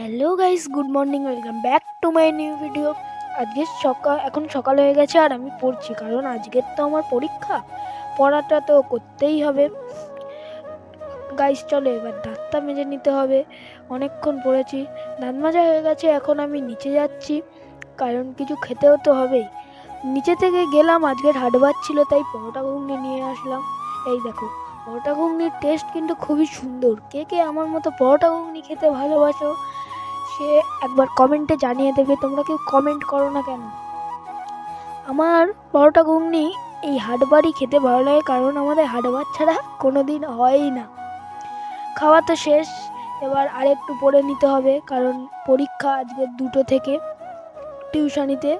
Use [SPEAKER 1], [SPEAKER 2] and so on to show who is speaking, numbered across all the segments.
[SPEAKER 1] Hello guys good morning welcome back to my new video আজকে সকাল এখন সকাল হয়ে গেছে আর আমি পড়ছি, কারণ আজকের তো আমার পরীক্ষা। পড়াটা তো করতেই হবে। গাইস চলো এবার দাঁতটা মেজে নিতে হবে। অনেকক্ষণ পড়েছি। দাঁত মাজা হয়ে গেছে, এখন আমি নিচে যাচ্ছি, কারণ কিছু খেতেও তো হবেই। নিচে থেকে গেলাম আজকের হাটবার ছিল, তাই পরোটা ঘুগনি নিয়ে আসলাম। এই দেখো, পরোটা ঘুগনির টেস্ট কিন্তু খুবই সুন্দর। কে কে আমার মতো পরোটা ঘুগনি খেতে ভালোবাসো সে একবার কমেন্টে জানিয়ে দেবে, তোমরা কেউ কমেন্ট করো না কেন? আমার পরোটা ঘুগনি এই হাটবারই খেতে ভালো লাগে কারণ আমাদের হাটবার ছাড়া কোনো দিন হয়ই না। খাওয়া তো শেষ, এবার আরেকটু পড়ে নিতে হবে কারণ পরীক্ষা আজকে দুটো থেকে টিউশনিতে।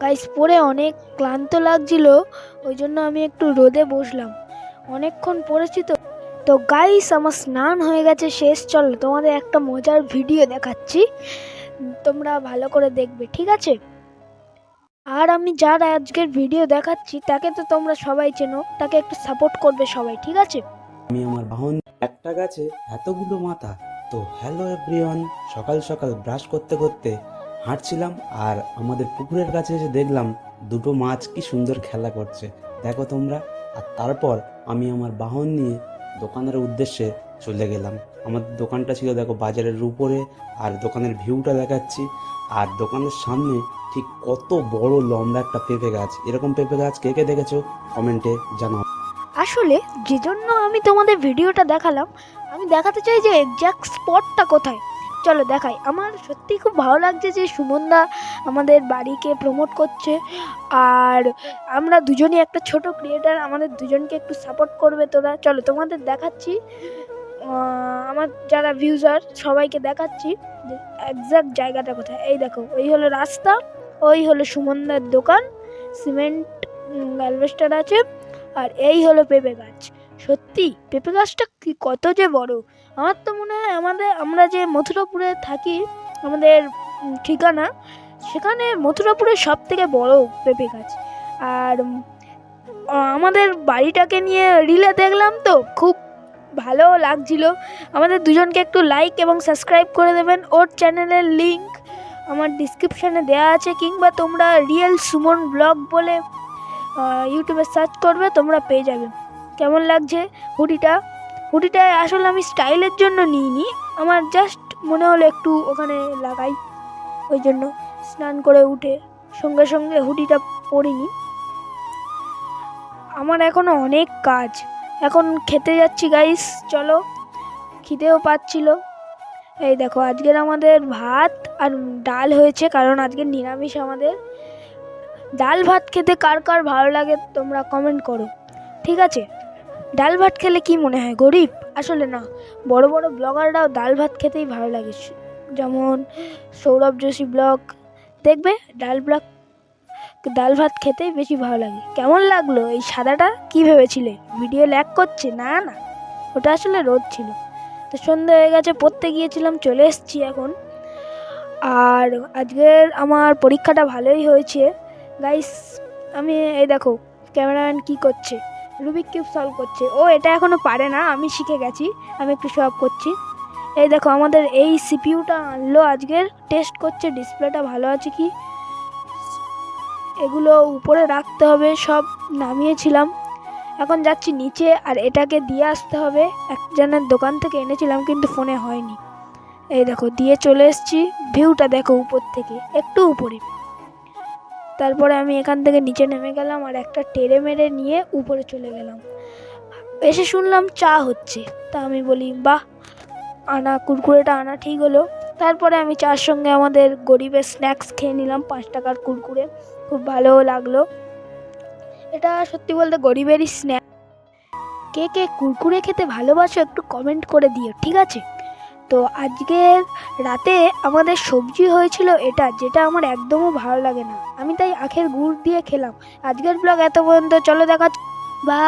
[SPEAKER 1] গাইস পড়ে অনেক ক্লান্ত লাগছিল, ওই জন্য আমি একটু রোদে বসলাম। অনেকক্ষণ পড়েছি তো। তো গাইস আমার স্নান হয়ে গেছে, শেষ। চলো, তোমাদের একটা মজার ভিডিও দেখাচ্ছি। তোমরা ভালো করে দেখবে, ঠিক আছে? আর আমি যার আজকের ভিডিও দেখাচ্ছি, তাকে তো তোমরা সবাই চেনো, তাকে একটু সাপোর্ট করবে সবাই, ঠিক আছে?
[SPEAKER 2] আমি আমার বাহন, একটা গাছে এতগুলো মাথা। তো হ্যালো এভরিওয়ান সকাল সকাল ব্রাশ করতে করতে হাঁটছিলাম আর আমাদের পুকুরের কাছে এসে দেখলাম দুটো মাছ কি সুন্দর খেলা করছে। দেখো তোমরা, আর তারপর আমি আমার বাহন নিয়ে দোকানের উদ্দেশ্যে চলে গেলাম। আমাদের দোকানটা ছিল দেখো বাজারের উপরে, আর দোকানের ভিউটা দেখাচ্ছি। আর দোকানের সামনে ঠিক কত বড় লম্বা একটা পেঁপে গাছ। এরকম পেঁপে গাছ কে কে দেখেছ? কমেন্টে জানাও।
[SPEAKER 1] আসলে যে জন্য আমি তোমাদের ভিডিওটা দেখালাম, আমি দেখাতে চাই যে এক্স্যাক্ট স্পটটা কোথায়। চলো দেখাই। আমার সত্যিই খুব ভালো লাগছে যে সুমনদা আমাদের বাড়িকে প্রমোট করছে। আর আমরা দুজনই একটা ছোট ক্রিয়েটার আমাদের দুজনকে একটু সাপোর্ট করবে তোরা। চলো তোমাদের দেখাচ্ছি। আমার যারা ভিউজার সবাইকে দেখাচ্ছি যে এক্স্যাক্ট জায়গাটা কোথায়। এই দেখো ওই হলো রাস্তা, ওই হলো সুমনদার দোকান সিমেন্ট অ্যালভেস্টার আছে, আর এই হলো পেঁপে গাছ। সত্যি, পেঁপে গাছটা কি কত যে বড়। আমার তো মনে হয় আমাদের, আমরা যে মথুরাপুরে থাকি, আমাদের ঠিকানা, সেখানে মথুরাপুরের সব থেকে বড় পেঁপে গাছ। আর আমাদের বাড়িটাকে নিয়ে রিলে দেখলাম তো, খুব ভালো লাগছিল। আমাদের দুজনকে একটু লাইক এবং সাবস্ক্রাইব করে দেবেন। ওর চ্যানেলের লিংক আমার ডিসক্রিপশানে দেওয়া আছে, কিংবা তোমরা রিয়েল সুমন ব্লগ বলে ইউটিউবে সার্চ করবে, তোমরা পেয়ে যাবে। কেমন লাগছে হুডিটা? হুডিটা আসলে আমি স্টাইলের জন্য নিইনি, আমার জাস্ট মনে হলো একটু ওখানে লাগাই। ওই জন্য স্নান করে উঠে সঙ্গে সঙ্গে হুডিটা পরিনি। আমার এখনও অনেক কাজ। এখন খেতে যাচ্ছি গাইস চলো। খিদেও পাচ্ছিল। এই দেখো, আজকের আমাদের ভাত আর ডাল হয়েছে, কারণ আজকে নিরামিষ আমাদের। ডাল ভাত খেতে কার কার ভালো লাগে তোমরা কমেন্ট করো। ঠিক আছে? ডাল ভাত খেলে কি মনে হয়? গরিব? আসলে না। বড় বড় ব্লগাররাও ডাল ভাত খেতেই ভালো লাগে। যেমন সৌরভ যোশী ব্লগ। দেখবে ডাল ব্লগ, ডাল ভাত খেতেই বেশি ভালো লাগে। কেমন লাগল এই সাদাটা? কি ভেবেছিলে? ভিডিও ল্যাক করছে? না না। ওটা আসলে রোদ ছিল। তো সন্ধে হয়ে গেছে, পড়তে গিয়েছিলাম, চলে এসেছি এখন। আর আজকের আমার পরীক্ষাটা ভালোই হয়েছে। গাইস, আমি এই দেখো, ক্যামেরাম্যান কি করছে? রুবিক কিউব সলভ করছে। ও, এটা এখনও পারে না, আমি শিখে গেছি, আমি একটু সলভ করছি। এই দেখো, আমাদের এই সিপিউটা আনলো আজকের টেস্ট করছে ডিসপ্লেটা ভালো আছে কি? এগুলো উপরে রাখতে হবে, সব নামিয়েছিলাম। এখন যাচ্ছি নিচে, আর এটাকে দিয়ে আসতে হবে। একজনের দোকান থেকে এনেছিলাম, কিন্তু ফোনে হয়নি। এই দেখো, দিয়ে চলে এসেছি ভিউটা দেখো উপর থেকে, একটু উপরে। তারপরে আমি এখান থেকে নিচে নেমে গেলাম আর একটা টেরে মেরে নিয়ে উপরে চলে গেলাম। এসে শুনলাম চা হচ্ছে। তা আমি বলি, বাহ, আনা, কুরকুরেটা আনা ঠিক হলো। তারপরে আমি চার সঙ্গে আমাদের গরিবের স্ন্যাক্স খেয়ে নিলাম, পাঁচ টাকার কুরকুরে। খুব ভালোও লাগল। এটা সত্যি বলতে গরিবেরই স্ন্যাক কে কে কুরকুরে খেতে ভালোবাসো একটু কমেন্ট করে দিও, ঠিক আছে? তো আজকে রাতে আমাদের সবজি হয়েছিল এটা, যেটা আমার একদমও ভালো লাগে না। আমি তাই আখের গুড় দিয়ে খেলাম। আজকের ব্লগ এত পর্যন্ত, চলো দেখা বা